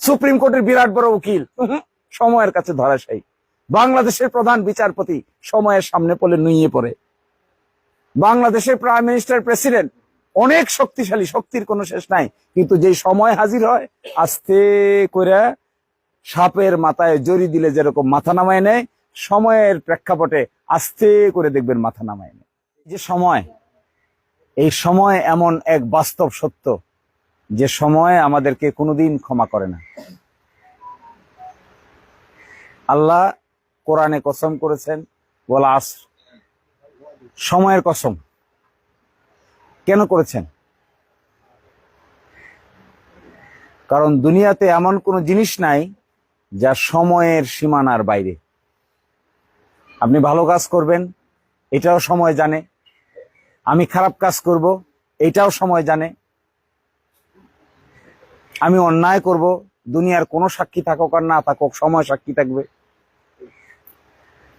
Supreme কোর্টের বিরাট বড় উকিল। সময়ের কাছে ধরাশায়ী বাংলাদেশের প্রধান বিচারপতি সময়ের সামনে পড়লে নুইয়ে পড়ে। বাংলাদেশের প্রাইম মিনিস্টার প্রেসিডেন্ট অনেক শক্তিশালী, শক্তির কোনো শেষ নাই। কিন্তু যে সময় হাজির হয়, আস্তে করে সাপের মাথায় জড়ি দিলে যেরকম মাথা নামায় নেয়, সময়ের প্রেক্ষাপটে আস্তে করে দেখবেন মাথা নামায় নেয়। যে সময়, এই সময় এমন এক বাস্তব সত্য যে সময় আমাদেরকে কোনোদিন ক্ষমা করে না। আল্লাহ কোরআনে কসম করেছেন বলা আস সময়ের কসম। কেন করেছেন? কারণ দুনিয়াতে এমন কোনো জিনিস নাই যা সময়ের সীমানার বাইরে। আপনি ভালো কাজ করবেন, এটাও সময় জানে। আমি খারাপ কাজ করব, এটাও সময় জানে। আমি অন্যায় করব, দুনিয়ার কোনো সাক্ষী থাকুক আর না থাকুক, সময় সাক্ষী থাকবে।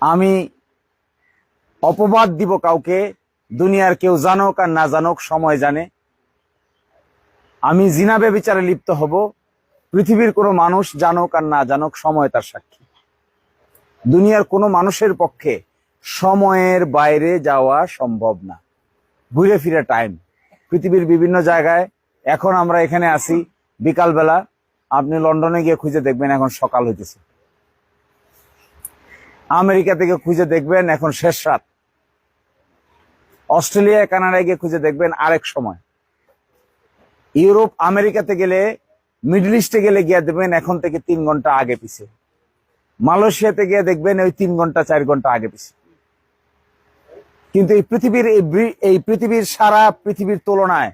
আমি অপবাদ দিব কাউকে, দুনিয়ার কেউ জানুক আর না জানুক, সময় জানে। আমি জিনাবে বিচারে লিপ্ত হব, পৃথিবীর কোনো মানুষ জানুক আর না জানুক, সময় তার সাক্ষী। দুনিয়ার কোনো মানুষের পক্ষে সময়ের বাইরে যাওয়া সম্ভব না। ঘুরে ফিরে টাইম পৃথিবীর বিভিন্ন জায়গায়, এখন আমরা এখানে আসি বিকালবেলা আপনি লন্ডনে গিয়ে খুঁজে দেখবেন এখন সকাল হইতেছে। আমেরিকা থেকে খুঁজে দেখবেন এখন শেষ রাত। অস্ট্রেলিয়া, কানাডায় গিয়ে খুঁজে দেখবেন আরেক সময়। ইউরোপ আমেরিকাতে গেলে, মিডল ইস্টে গেলে গিয়ে দেখবেন এখন থেকে তিন ঘণ্টা আগে পিছে। মালয়েশিয়াতে গিয়ে দেখবেন ওই তিন ঘণ্টা, চার ঘণ্টা আগে পিছে। কিন্তু এই পৃথিবীর এই এই পৃথিবীর সারা পৃথিবীর তুলনায়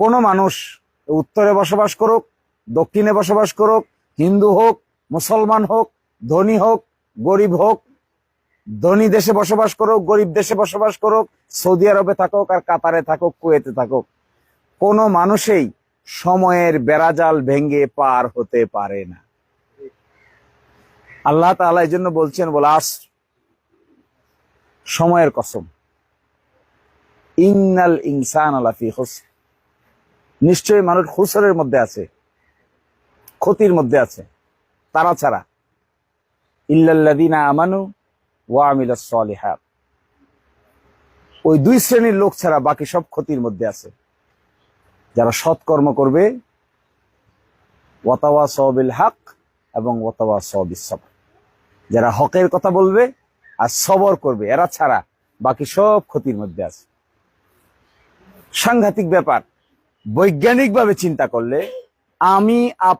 কোনো মানুষ উত্তরে বসবাস করুক, দক্ষিণে বসবাস করুক, হিন্দু হোক, মুসলমান হোক, ধনী হোক, গরিব হোক, ধনী দেশে বসবাস করুক, গরিব দেশে বসবাস করুক, সৌদি আরবে থাকুক আর কাতারে থাকুক, কুয়েতে থাকুক, কোনো মানুষেই সময়ের বেড়াজাল ভেঙ্গে পার হতে পারে না। আল্লাহ তাআলা এই জন্য বলছেন, বলে আস, সময়ের কসম। ইন্নাল ইনসান আলাফি হুস নিশ্চয়ই মানুষ হুসরের মধ্যে আছে, ক্ষতির মধ্যে আছে, তারা ছাড়া। ইল্লাল্লাযীনা আমানু ওয়া আমিলাস সলিহাত। ওই দুই শ্রেণির লোক ছাড়া বাকি সব ক্ষতির মধ্যে আছে। যারা সৎকর্ম করবে ওয়াতাওয়া সবিল হক এবং ওয়াতাওয়া সবিস যারা হকের কথা বলবে আর সবর করবে, এরা ছাড়া বাকি সব ক্ষতির মধ্যে আছে। সাংঘাতিক ব্যাপার বৈজ্ঞানিকভাবে চিন্তা করলে আমি